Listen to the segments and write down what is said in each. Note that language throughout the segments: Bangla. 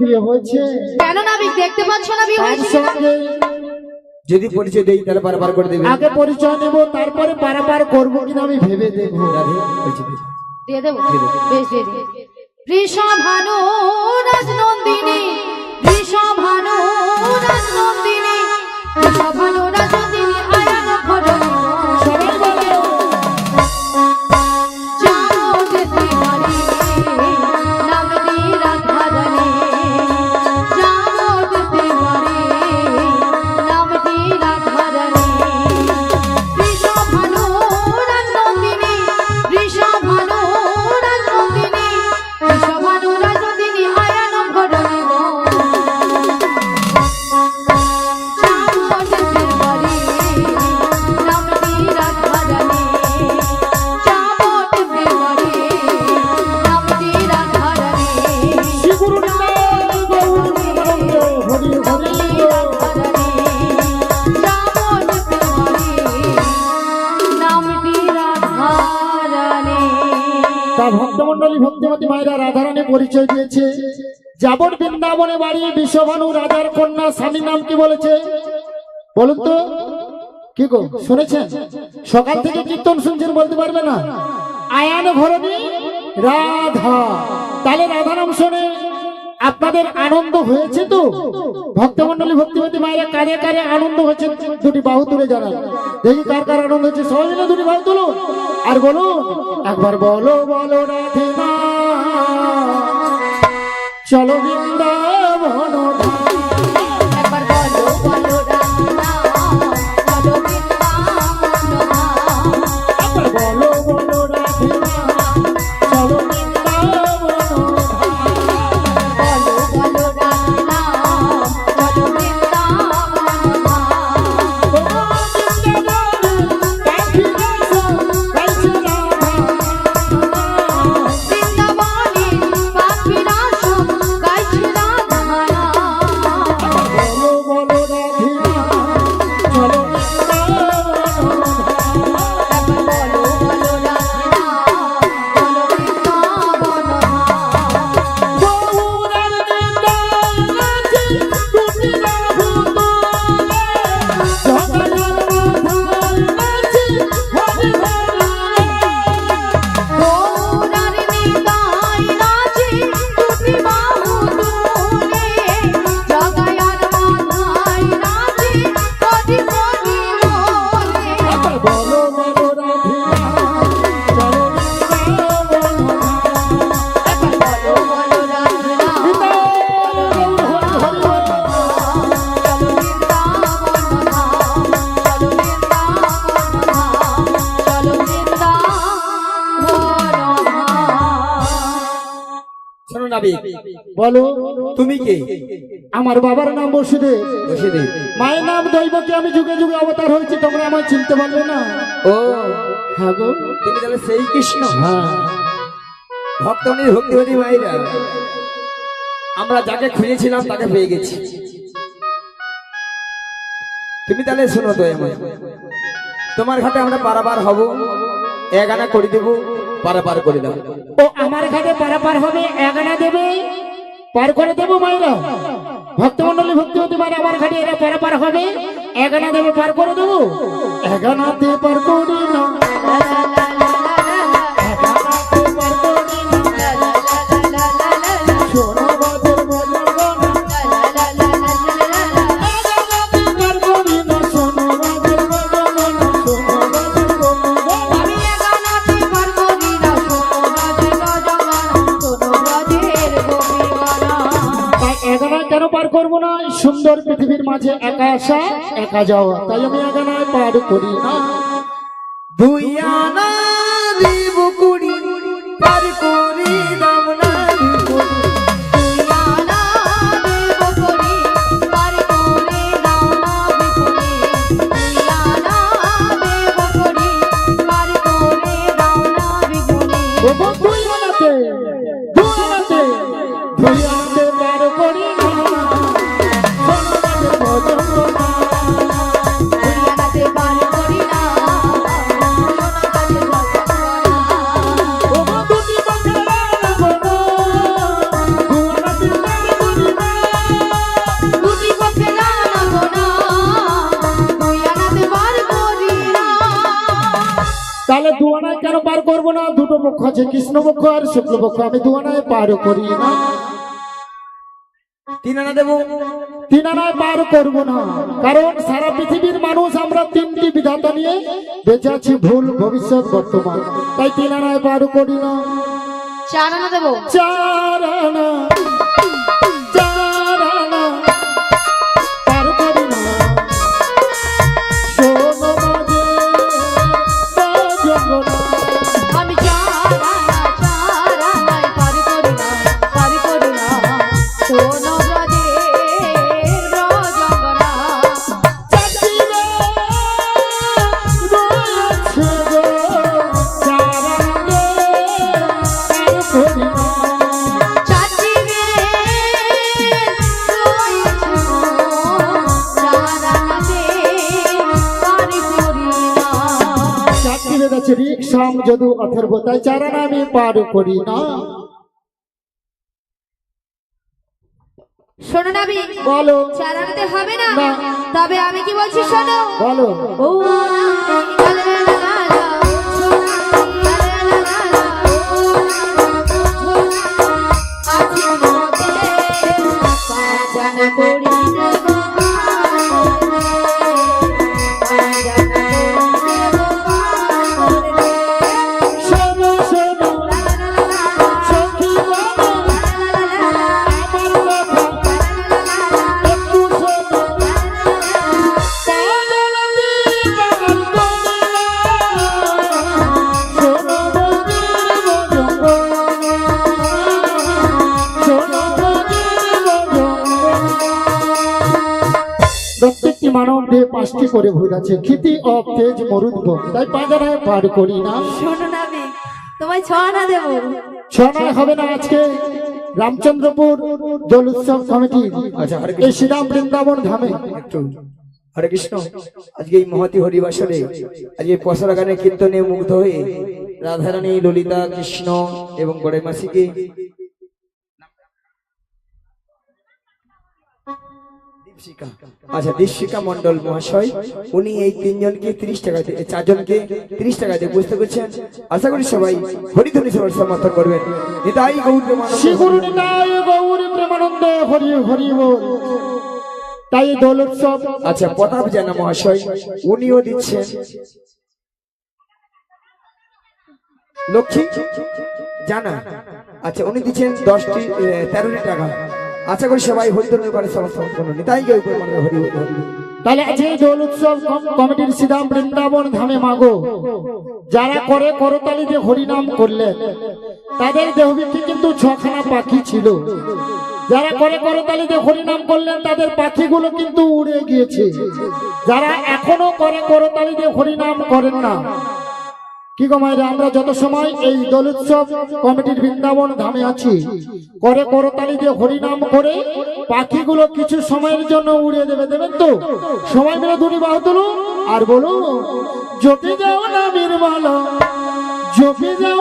বিয়ে হয়েছে। কেন না আমি দেখতে পাচ্ছ না বিয়ে হয়েছে? যদি পরিচয় দেই তাহলে পারাপার করে দেবে আগে পরিচয় নেব তারপরে পারাপার করব কিনা আমি ভেবে দেখব। দেবো? দিয়ে দেবো। বেশ দিয়ে দিই বৃষভানু রাজনন্দিনী বৃষভানু রাজনন্দিনী বৃষভানু রাজনন্দিনী আয়ান ঘটনী বিশ্বভানু রাজার কন্যা স্বামীর নাম কি বলেছে? বলুন তো। কি গো, শুনেছেন? সকাল থেকে কীর্তন শুনছেন বলতে পারবে না? আয়ান রাধা। তাহলে রাধা নাম শুনে আপনাদের আনন্দ হয়েছে তো? ভক্তমন্ডলী ভক্তিমতী মায়েরা কারে কারে আনন্দ হয়েছে? দুটি বাহু তুলে জানান। দেখি কার কার আনন্দ হচ্ছে সবাই মিলে দুটি বাহু তুলুন। আর বলুন, একবার বলো বলো রাধে চলো বৃন্দাবন। একবার শোনো বলো তুমি কে? আমার বাবার নাম বসুদেব মায়ের নাম দৈবকে আমি যুগে যুগে অবতার হয়েছি তোমরা আমায় চিনতে পারবে না। ও হ্যাঁ গো তুমি তাহলে সেই কৃষ্ণ? হ্যাঁ। ভক্তিমতী মায়েরা। আমরা যাকে খুঁজেছিলাম তাকে পেয়ে গেছি। তুমি তাহলে শোনো তো তোমার ঘাটে আমরা পারাপার হব এক আনা করে দেবো। পারাপার করে দাও ও আমার ঘাটে পারাপার হবে এগানা দেবে। পার করে দেবো মায়েরা ভক্তমন্ডলী ভক্তি হতে পারে আমার ঘাটে এরা পারাপার হবে। এগানা দেবে পার করে দেবো। এগানাতে পার করে না সুন্দর পৃথিবীর মাঝে একা আসা একা যাওয়া। তাই আমি এগানায় পার করি না। দুটো পক্ষ আছে কৃষ্ণ পক্ষ আর শুক্লপক্ষ আমি দুয়ানায় পারও করি না। তিন আনা দেবো? তিন আনায় পার করব না। কারণ সারা পৃথিবীর মানুষ আমরা তিনটি বিধাতা নিয়ে বেঁচে আছি ভুল ভবিষ্যৎ বর্তমান। তাই তিন আনায় পার করি না। চার আনা দেবো? চার আনা। যদু অথর্ব তাই চারানা আমি পার করি না। শোনো নাবি বলো। চারানাতে হবে না। না। তবে আমি কি বলছি শোনো? বলো। ও প্রত্যেকটি মানব দেহে পাঁচটি করে ভুল আছে। ক্ষিতি অব তেজ মরুদ্ভ তাই পাঁজারায় পার করি না। শোনো নাবি তোমায় ছ আনা দেবো হবে না আজকে। রামচন্দ্রপুর দোল উৎসব কমিটি। আচ্ছা, এই শ্রীরাম বৃন্দাবন ধামে। হরে কৃষ্ণ। আজকে এই মহতি হরিবাসরে আজকে পসরা গানে কীর্তনে মুগ্ধ হয়ে রাধারানী ললিতা কৃষ্ণ এবং গড়ে আচ্ছা দীপশিকা মন্ডল মহাশয় উনি এই তিনজনকে তিরিশ টাকা দিয়ে চারজনকে তিরিশ টাকা দিয়ে বুঝতে করছেন আশা করি সবাই হরিধ্বনি সবার সমর্থন করবেন। নিতাই গৌর শ্রী নিতাই গৌরী প্রেমানন্দে হরি হরি তাই এই দোল উৎসব। আচ্ছা প্রতাপ জানা মহাশয় উনিও দিচ্ছেন। লক্ষ্মী জানা। আচ্ছা উনি দিচ্ছেন দশটি তেরোটি টাকা। আশা করি সবাই হরিধর্মের করে হরি তাহলে আজকে দোল উৎসব কমিটির শ্রীরাম বৃন্দাবন ধামে মাগো, যারা করে করতালি দিয়ে হরিনাম করলেন তাদের দেহবৃত্তি কিন্তু ছখানা পাখি ছিল। যারা করে করতালি দিয়ে হরিনাম করলেন তাদের পাখিগুলো কিন্তু উড়ে গিয়েছে। যারা এখনও করে করতালি দিয়ে হরিনাম করেন না কি গো মায়েরা, আমরা যত সময় এই দোল উৎসব কমিটির বৃন্দাবন ধামে আছি, করে করতালি দিয়ে হরিনাম করে পাখিগুলো কিছু সময়ের জন্য উড়িয়ে দেবে, দেবেন তো? সময় মিলে দুটি বাহু তুলুন, আর বলুন, জপি যাও না নির্মালা, জপি যাও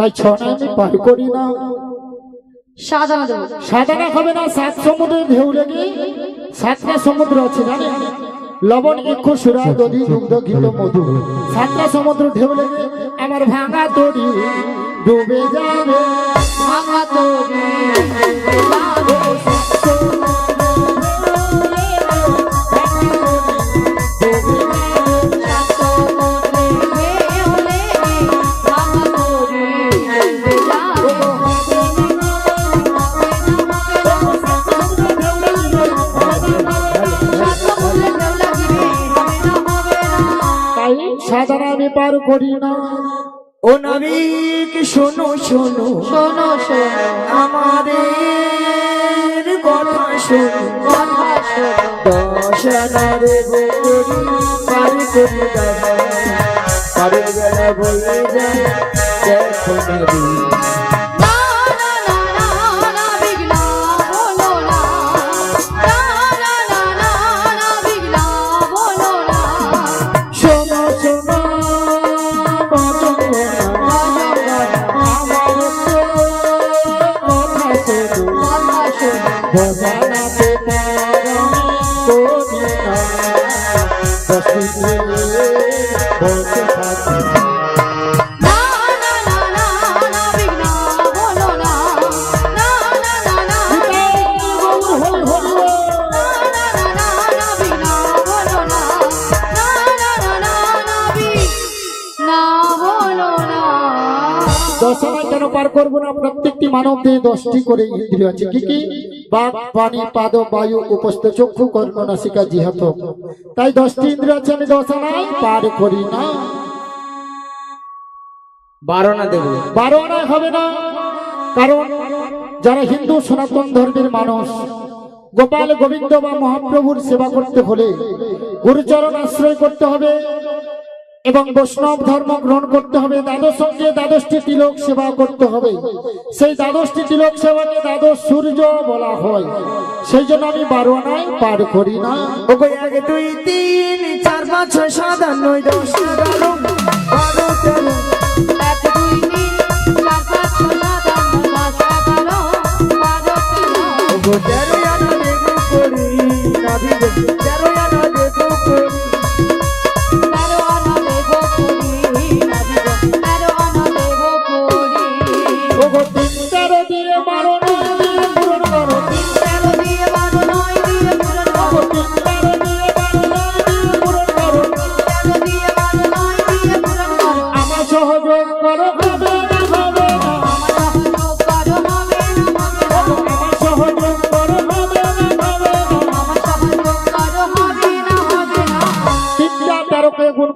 তাই ছটা আমি পার করি না। সাজানো দেবো হবে না সাত সমুদ্রের ঢেউ লেগে। সাতটা সমুদ্র আছে জানি? লবণ ইক্ষু সুরা দধি দুগ্ধ ঘিত মধু। সাতটা সমুদ্র ঢেউ লেগে আমার ভাঙা তরি ডুবে যাবে। ভাঙা তরি পার করি না। ও নবিক শোনো শোনো। শোনো শোনো। আমাদের কথা শোনো। কথা শোনো। দশ আনারে পার করে দাও পারের বেলা বলে যায় দেখো নবী। না না বিঘ্না বলো না দশনা কেন পার করব না, প্রত্যেকটি মানব দেহে দশটি করে ইন্দ্রিয় আছে। কি কি? বাক পানি পাদ বায়ু উপস্থ চক্ষু কর্ণ নাসিকা জিহাত তাই দশটি ইন্দ্রিয় আছে আমি দশনায় পার করি না। বারো না দেবো। বারো আনায় হবে না। কারণ যারা হিন্দু সনাতন ধর্মের মানুষ গোপাল গোবিন্দ বা মহাপ্রভুর সেবা করতে হলে গুরুচরণ আশ্রয় করতে হবে। এবং বৈষ্ণব ধর্ম গ্রহণ করতে হবে। দ্বাদশ সঙ্গে দ্বাদশটি তিলক সেবা করতে হবে। সেই দ্বাদশটি তিলক সেবাকে দ্বাদশ সূর্য বলা হয়। সেই জন্য আমি বারো নাই পার করি না। দুই, তিন, চার, পাঁচ, ছয়, সাত, আট, নয়, দশ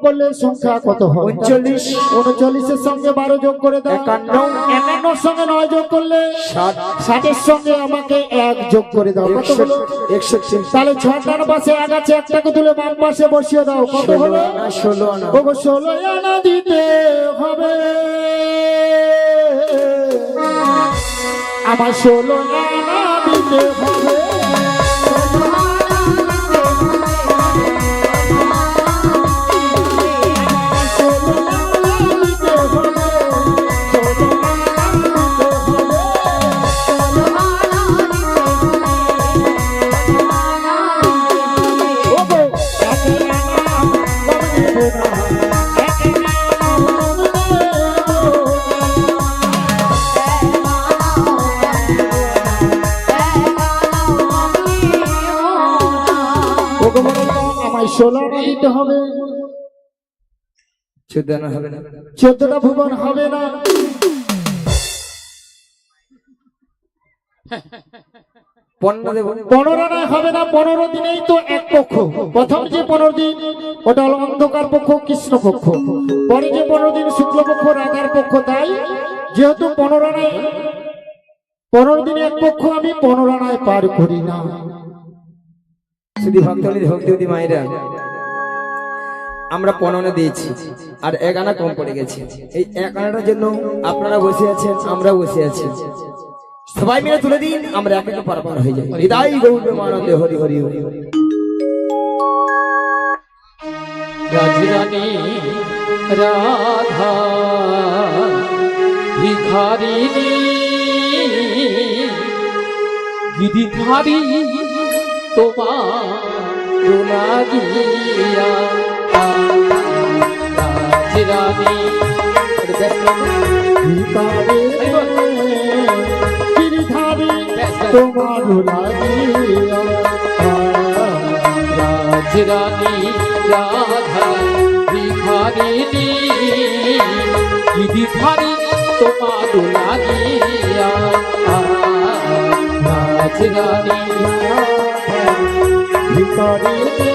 করলে সংখ্যা কত হয় উনচল্লিশ। উনচল্লিশের সঙ্গে বারো যোগ করে দাও। একান্ন। একান্নর সঙ্গে নয় যোগ করলে ষাট। ষাটের সঙ্গে আমাকে এক যোগ করে দাও। কত হলো? একষট্টি। তাহলে ছটার পাশে এক আছে একটাকে তুলে বাম পাশে বসিয়ে দাও। কত হলো? ষোলো আনা ষোলো আনা দিতে হবে। আমার ষোলো আনা দিতে হবে। চোদ্দ আনা হবে না। চোদ্দটা ভুবন হবে না। পনেরো দেবো। হবে না পনেরো দিনেই তো এক পক্ষ। প্রথম যে পনেরো দিন ওটা হলো অন্ধকার পক্ষ কৃষ্ণ পক্ষ। পরে যে পনেরো দিন শুক্ল পক্ষ রাধার পক্ষ তাই যেহেতু পনেরো আনায় পনেরো দিনে এক পক্ষ আমি পনেরো আনায় পার করি না। শুধু মায়েরা আমরা পনেরো দিয়েছি। আর এক আনা কম পড়ে গেছে। এই এক আনাটার জন্য আপনারা বসে আছেন, আমরা বসে আছি। সবাই মিলে তুলে দিন, আমরা এক একটা পারাপার হয়ে যাই। হৃদয় গৌরবে মানতে হরি হরি হরি। রাধা গিয়া তোমার লাগিয়া রাজরানী রাধা বিহারিণী বিহারি তোমার লাগিয়া রাজরানী বিহারিণী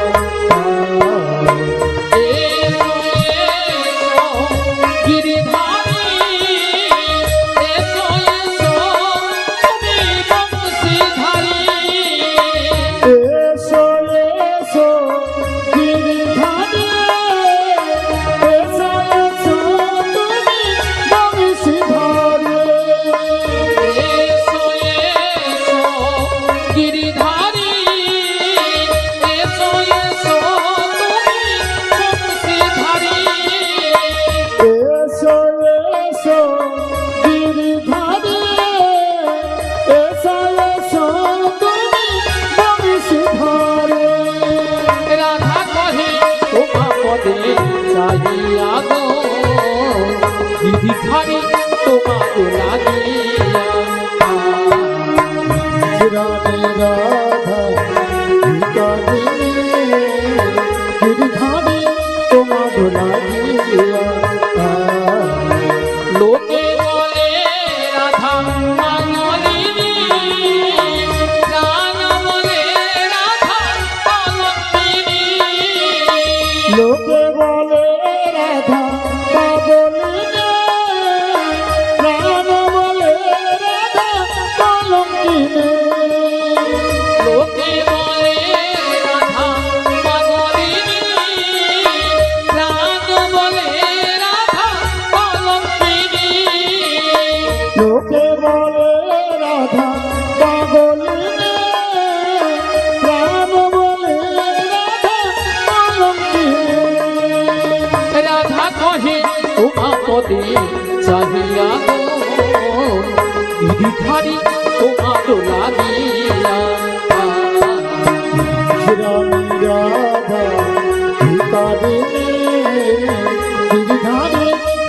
পদে চাইয়া গো। দিদি খারে তোমার লাগিয়া হরি তোমার লাগিয়া।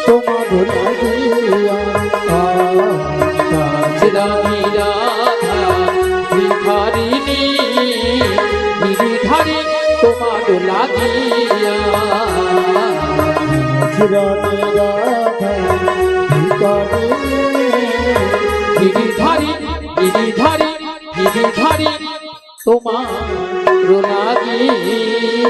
তোমার লাগিয়া বিহারিণী বিহারী তোমার লাগিয়া। রাধা ধারে তোমার লাগিয়া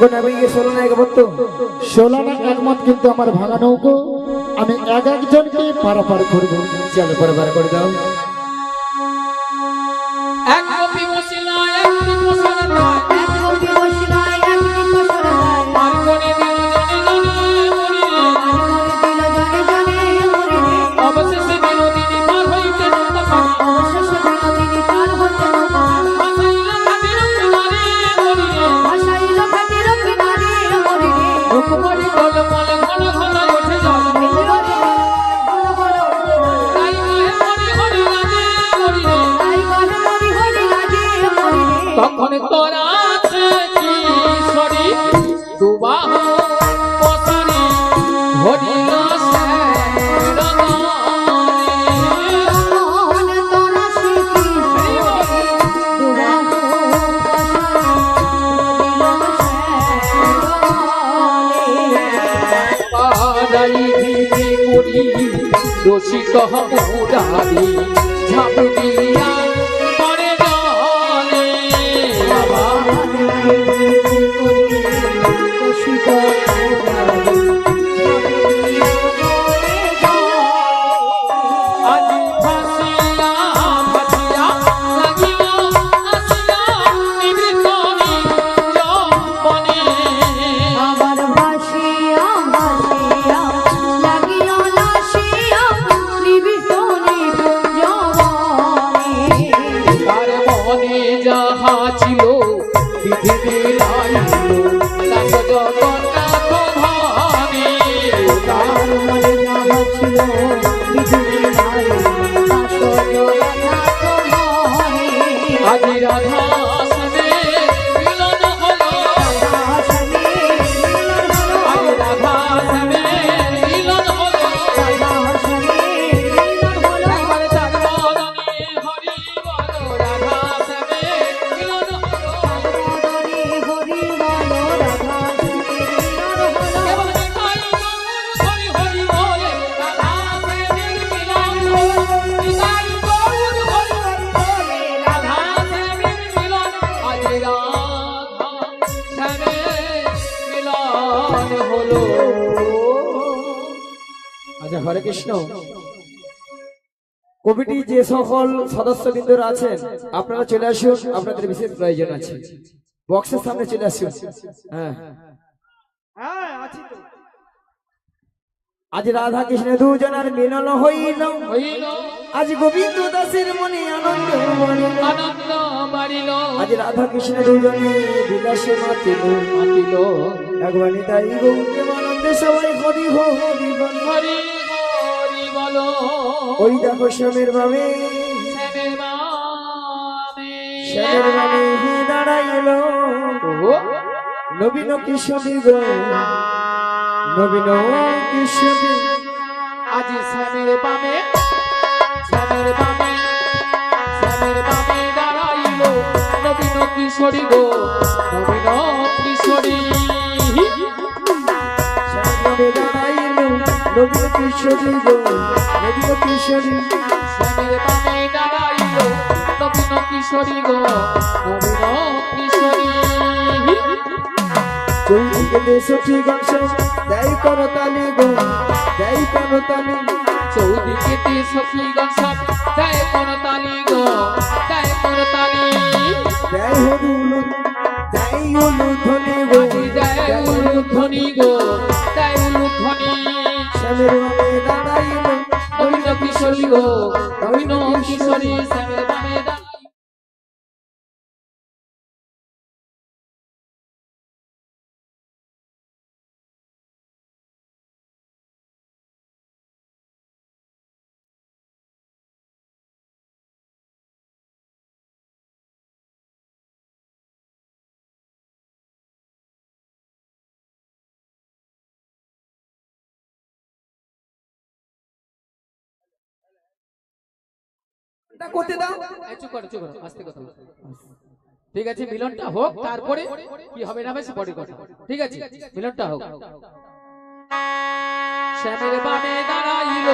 ওকে নামে গিয়ে কিন্তু আমার ভাঙা নৌকো। আমি এক একজনকে পারাপার করব। চলো পারাপার করে দাও। এক কপি সকল সদস্যবৃন্দরা আছেন আপনারা চলে আসুন আপনাদের বিশেষ প্রয়োজন আছে। বক্সের সামনে চলে আসুন। হ্যাঁ। হ্যাঁ আজ রাধা কৃষ্ণ দুজনের মিলন হইল। আজ গোবিন্দ দাসের মনে আনন্দ আনন্দ বাড়িল। আজ রাধা কৃষ্ণ দুজনে বিলাসে মাতিল। মাতিল। একবার তাই গৌরী আনন্দে সবাই হরি হরি হরি। বলো। ওই দেখো শ্যামের বাবে শ্যামের বামে শ্যামের দাঁড়াইল। নবীন কিশোরী গো। নবীন কিশোরী। আজি শ্যামের বামে শ্যামের বামে শ্যামের বামে দাঁড়াইল। নবীন কিশোরী গো নবীন কিশোরী। নবীন কিশোরী গো নবীন কিশোরী শ্যামের বামে দাঁড়াইল। নবীন কিশোরী গো নবীন কিশোরী। চৌদিকে দেশটি গংশ করতালি গো, দেয় করতালি। চৌদিকে সখীগণ সব জয় করতালি গো জয় করতালি। দেয় কিশোরী শ্যামের ঠিক আছে, মিলনটা হোক, তারপরে কি হবে না বেশি পরে কথা। ঠিক আছে, মিলনটা হোক। শ্যামের বামে দাঁড়াইল